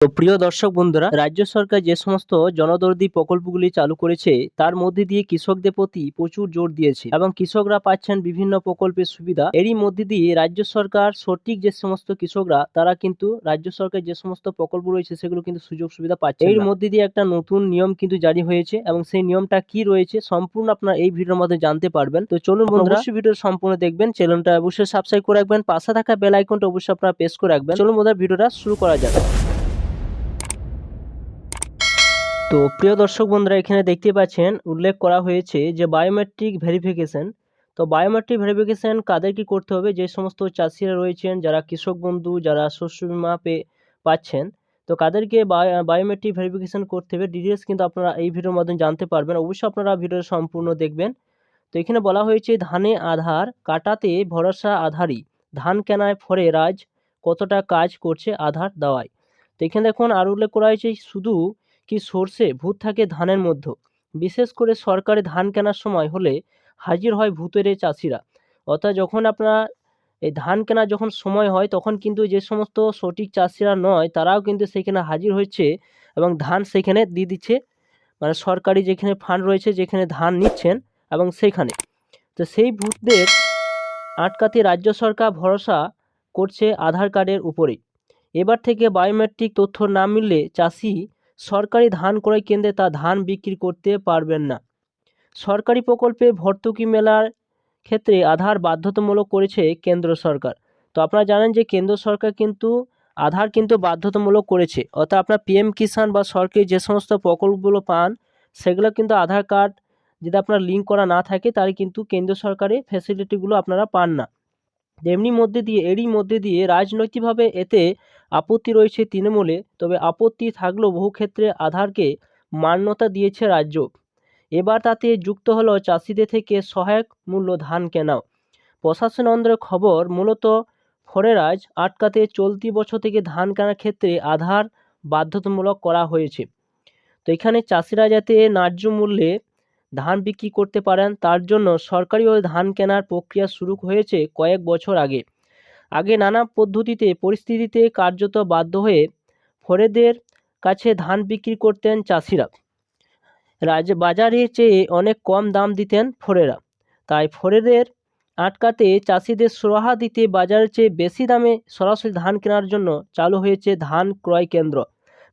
তো প্রিয় দর্শক বন্ধুরা রাজ্য সরকার যে সমস্ত জনদর্দি প্রকল্পগুলি চালু করেছে তার মধ্যে দিয়ে কৃষকদের প্রতি প্রচুর জোর দিয়েছে এবং কৃষকরা পাচ্ছেন বিভিন্ন প্রকল্পের সুবিধা। এরই মধ্যে দিয়ে রাজ্য সরকার সঠিক যে সমস্ত কৃষকরা তারা কিন্তু রাজ্য সরকার যে সমস্ত প্রকল্প রয়েছে সেগুলো কিন্তু সুযোগ সুবিধা পাচ্ছে এর মধ্যে দিয়ে একটা নতুন নিয়ম কিন্তু জারি হয়েছে এবং সেই নিয়মটা কি রয়েছে সম্পূর্ণ আপনার এই ভিডিওর মধ্যে জানতে পারবেন। তো চলুন বন্ধুরা অবশ্যই ভিডিও সম্পূর্ণ দেখবেন চ্যানেলটা অবশ্যই সাবস্ক্রাইব করে রাখবেন পাশে থাকা বেল আইকনটা অবশ্যই আপনারা প্রেস করে রাখবেন। চলুন বন্ধুরা ভিডিওটা শুরু করা যাক। তো প্রিয় দর্শক বন্ধুরা, এখানে দেখতে পাচ্ছেন উল্লেখ করা হয়েছে যে বায়োমেট্রিক ভেরিফিকেশন তো বায়োমেট্রিক ভেরিফিকেশন কাদের কি করতে হবে? যে সমস্ত চাষিরা রয়েছেন, যারা কৃষক বন্ধু, যারা শস্য বিমা পেয়ে পাচ্ছেন, তো কাদেরকে বায়োমেট্রিক ভেরিফিকেশন করতে হবে? ডিটেলস কিন্তু আপনারা এই ভিডিওর মাধ্যমে জানতে পারবেন। অবশ্যই আপনারা ভিডিও সম্পূর্ণ দেখবেন। তো এখানে বলা হয়েছে, ধানে আধার, কাটাতে ভরসা আধারই। ধান কেনায় ফরে রাজ, কতটা কাজ করছে আধার দেওয়ায়। তো এখানে দেখুন, আর উল্লেখ করা হয়েছে, শুধু কি সর্ষে ভূত থাকে ধানের মধ্যে? বিশেষ করে সরকারি ধান কেনার সময় হলে হাজির হয় ভূতের এই চাষিরা। অর্থাৎ যখন আপনার এই ধান কেনার যখন সময় হয়, তখন কিন্তু যে সমস্ত সঠিক চাষিরা নয়, তারাও কিন্তু সেখানে হাজির হয়েছে এবং ধান সেখানে দিয়ে দিচ্ছে। মানে সরকারি যেখানে ফান্ড রয়েছে, যেখানে ধান নিচ্ছেন এবং সেখানে। তো সেই ভূতদের আটকাতে রাজ্য সরকার ভরসা করছে আধার কার্ডের উপরেই। এবার থেকে বায়োমেট্রিক তথ্য না মিললে চাষি সরকারি ধান ক্রয় কেন্দ্রে তা ধান বিক্রি করতে পারবেন না। সরকারি প্রকল্পে ভর্তুকি মেলার ক্ষেত্রে আধার বাধ্যতামূলক করেছে কেন্দ্র সরকার। তো আপনারা জানেন যে কেন্দ্র সরকার কিন্তু আধার কিন্তু বাধ্যতামূলক করেছে। অর্থাৎ আপনার পিএম কিষাণ বা সরকারি যে সমস্ত প্রকল্পগুলো পান, সেগুলো কিন্তু আধার কার্ড যদি আপনার লিঙ্ক করা না থাকে, তাহলে কিন্তু কেন্দ্র সরকারের ফ্যাসিলিটিগুলো আপনারা পান না। এমনি মধ্যে দিয়ে, এরই মধ্যে দিয়ে রাজনৈতিকভাবে এতে আপত্তি রয়েছে তৃণমূলে, তবে আপত্তি থাকলেও বহু ক্ষেত্রে আধারকে মান্যতা দিয়েছে রাজ্য। এবার তাতে যুক্ত হলো চাষিদের থেকে সহায়ক মূল্য ধান কেনাও প্রশাসন অন্দরের খবর, মূলত ফরেরাজ আটকাতে চলতি বছর থেকে ধান কেনার ক্ষেত্রে আধার বাধ্যতামূলক করা হয়েছে। তো এখানে চাষিরা যাতে ন্যায্য মূল্যে ধান বিক্রি করতে পারেন, তার জন্য সরকারিভাবে ধান কেনার প্রক্রিয়া শুরু হয়েছে কয়েক বছর আগে। আগে নানা পদ্ধতিতে, পরিস্থিতিতে কার্যত বাধ্য হয়ে ফরেদের কাছে ধান বিক্রি করতেন চাষিরা। রাজ, বাজারে চেয়ে অনেক কম দাম দিতেন ফরেরা। তাই ফরেদের আটকাতে চাষিদের সুরাহা দিতে বাজারের চেয়ে বেশি দামে সরাসরি ধান কেনার জন্য চালু হয়েছে ধান ক্রয় কেন্দ্র।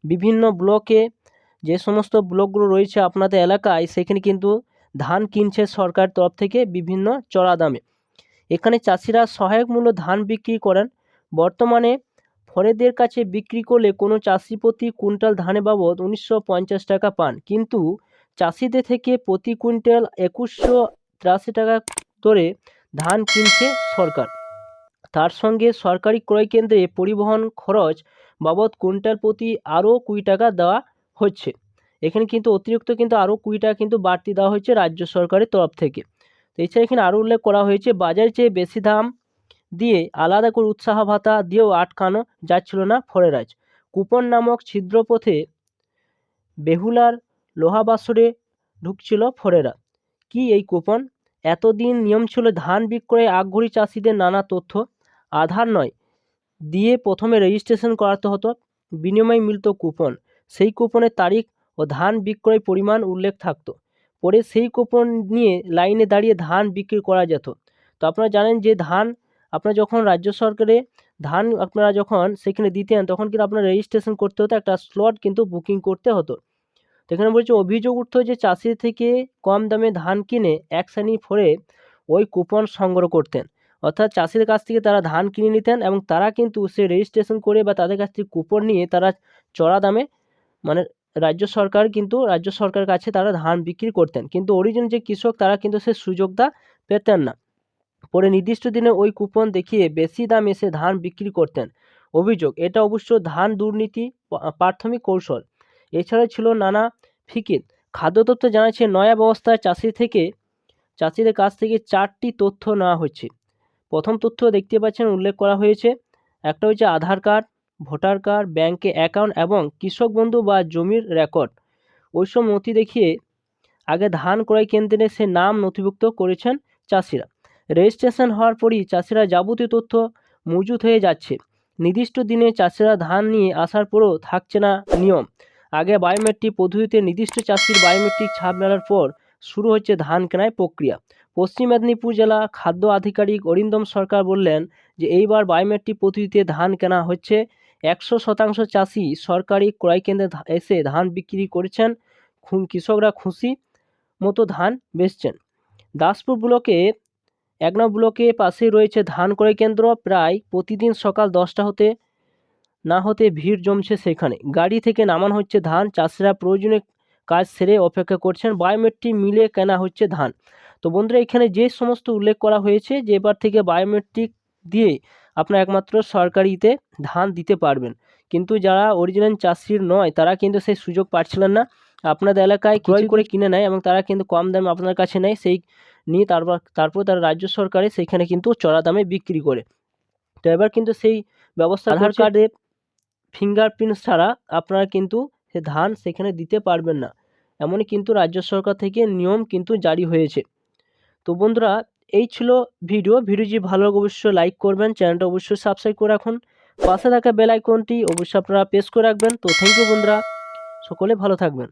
বিভিন্ন ব্লকে যে সমস্ত ব্লকগুলো রয়েছে আপনাদের এলাকায়, সেখানে কিন্তু ধান কিনছে সরকার তরফ থেকে বিভিন্ন চড়া দামে। এখানে চাষিরা সহায়ক মূল্য ধান বিক্রি করেন। বর্তমানে ফরেদের কাছে বিক্রি করলে কোনো চাষি প্রতি কুইন্টাল ধানে বাবদ উনিশশো পঞ্চাশ টাকা পান। কিন্তু চাষিদের থেকে প্রতি কুইন্টাল একুশশো তিরাশি টাকা দরে ধান কিনছে সরকার। তার সঙ্গে সরকারি ক্রয় কেন্দ্রে পরিবহন খরচ বাবদ কুইন্টাল প্রতি আরও কুড়ি টাকা দেওয়া হচ্ছে। এখানে কিন্তু অতিরিক্ত কিন্তু আরও কুড়ি টাকা কিন্তু বাড়তি দেওয়া হয়েছে রাজ্য সরকারের তরফ থেকে। তো এছাড়া এখানে আরও উল্লেখ করা হয়েছে বাজারের চেয়ে বেশি দাম দিয়ে আলাদা করে উৎসাহ ভাতা দিয়েও আটকানো যাচ্ছিল না ফরেরাজ। কুপন নামক ছিদ্রপথে বেহুলার লোহাবাসরে ঢুকছিল ফরেরা। কি এই কুপন? এতদিন নিয়ম ছিল ধান বিক্রয়ে আগ্রহী চাষিদের নানা তথ্য। আধার নয়, দিয়ে প্রথমে রেজিস্ট্রেশন করাতে হতো। বিনিময়ে মিলত কুপন। সেই কুপনের তারিখ ও ধান বিক্রয় পরিমাণ উল্লেখ থাকতো। পরে সেই কুপন নিয়ে লাইনে দাঁড়িয়ে ধান বিক্রি করা যেত। তো আপনারা জানেন যে ধান আপনারা যখন রাজ্য সরকারে ধান আপনারা যখন সেখানে দিতেন, তখন কিন্তু আপনার রেজিস্ট্রেশন করতে হতো, একটা স্লট কিন্তু বুকিং করতে হতো। তো এখানে বলছে, অভিযোগ উঠতো যে চাষি থেকে কম দামে ধান কিনে এক শ্রেণি ফরে ওই কুপন সংগ্রহ করতেন। অর্থাৎ চাষির কাছ থেকে তারা ধান কিনে নিতেন এবং তারা কিন্তু সে রেজিস্ট্রেশন করে বা তাদের কাছ থেকে কুপন নিয়ে তারা চড়া দামে মানে রাজ্য সরকার কিন্তু, রাজ্য সরকারের কাছে তারা ধান বিক্রি করতেন। কিন্তু অরিজিন যে কৃষক, তারা কিন্তু সে সুযোগটা পেতেন না। পরে নির্দিষ্ট দিনে ওই কুপন দেখিয়ে বেশি দাম এসে ধান বিক্রি করতেন। অভিযোগ, এটা অবশ্য ধান দুর্নীতি প্রাথমিক কৌশল। এছাড়া ছিল নানা ফিকির। খাদ্য তথ্য জানাচ্ছে নয়া ব্যবস্থায় চাষি থেকে, চাষিদের কাছ থেকে চারটি তথ্য নেওয়া হচ্ছে। প্রথম তথ্য দেখতে পাচ্ছেন, উল্লেখ করা হয়েছে, একটা হচ্ছে আধার কার্ড ভোটার কার্ড, ব্যাংকে অ্যাকাউন্ট এবং কৃষক বন্ধু বা জমির রেকর্ড। ওইসব নথি দেখিয়ে আগে ধান ক্রয় কেন্দ্রে সে নাম নথিভুক্ত করেছেন চাষিরা। রেজিস্ট্রেশন হওয়ার পরই চাষিরা যাবতীয় তথ্য মজুত হয়ে যাচ্ছে। নির্দিষ্ট দিনে চাষিরা ধান নিয়ে আসার পরও থাকছে না নিয়ম। আগে বায়োমেট্রিক পদ্ধতিতে নির্দিষ্ট চাষির বায়োমেট্রিক ছাপ মেলার পর শুরু হচ্ছে ধান কেনার প্রক্রিয়া। পশ্চিম মেদিনীপুর জেলা খাদ্য আধিকারিক অরিন্দম সরকার বললেন যে, এইবার বায়োমেট্রিক পদ্ধতিতে ধান কেনা হচ্ছে একশো শতাংশ চাষি সরকারি ক্রয়কেন্দ্রে এসে ধান বিক্রি করেছেন। কৃষকরা খুশি মতো ধান বেচছেন। দাসপুর ব্লকে এক নম্বর ব্লকে পাশেই রয়েছে ধান ক্রয় কেন্দ্র। প্রায় প্রতিদিন সকাল দশটা হতে না হতে ভিড় জমছে সেখানে। গাড়ি থেকে নামানো হচ্ছে ধান। চাষিরা প্রয়োজনীয় কাজ সেরে অপেক্ষা করছেন। বায়োমেট্রিক মিলে কেনা হচ্ছে ধান। তো বন্ধুরা, এখানে যে সমস্ত উল্লেখ করা হয়েছে, যে এবার থেকে বায়োমেট্রিক দিয়ে আপনারা একমাত্র সরকারিতে ধান দিতে পারবেন। কিন্তু যারা অরিজিনাল চাষির নয় তারা কিন্তু সেই সুযোগ পাচ্ছিলেন না। আপনাদের এলাকায় ক্রয় করে কিনে নেয় এবং তারা কিন্তু কম দামে আপনার কাছে নেয় সেই নিয়ে তারপর তারপর তারা রাজ্য সরকারে সেখানে কিন্তু চড়া দামে বিক্রি করে। তো এবার কিন্তু সেই ব্যবস্থা আধার কার্ডে ফিঙ্গারপ্রিন্ট ছাড়া আপনারা কিন্তু সে ধান সেখানে দিতে পারবেন না। এমনই কিন্তু রাজ্য সরকার থেকে নিয়ম কিন্তু জারি হয়েছে। তো বন্ধুরা এই ছিল ভিডিও। ভিডিও যদি ভালো লাগে অবশ্যই লাইক করবেন। চ্যানেলটা অবশ্যই সাবস্ক্রাইব করে রাখুন। পাশে থাকা বেল আইকনটি অবশ্যই আপনারা প্রেস করে রাখবেন। তো থ্যাংক ইউ বন্ধুরা। সকলে ভালো থাকবেন।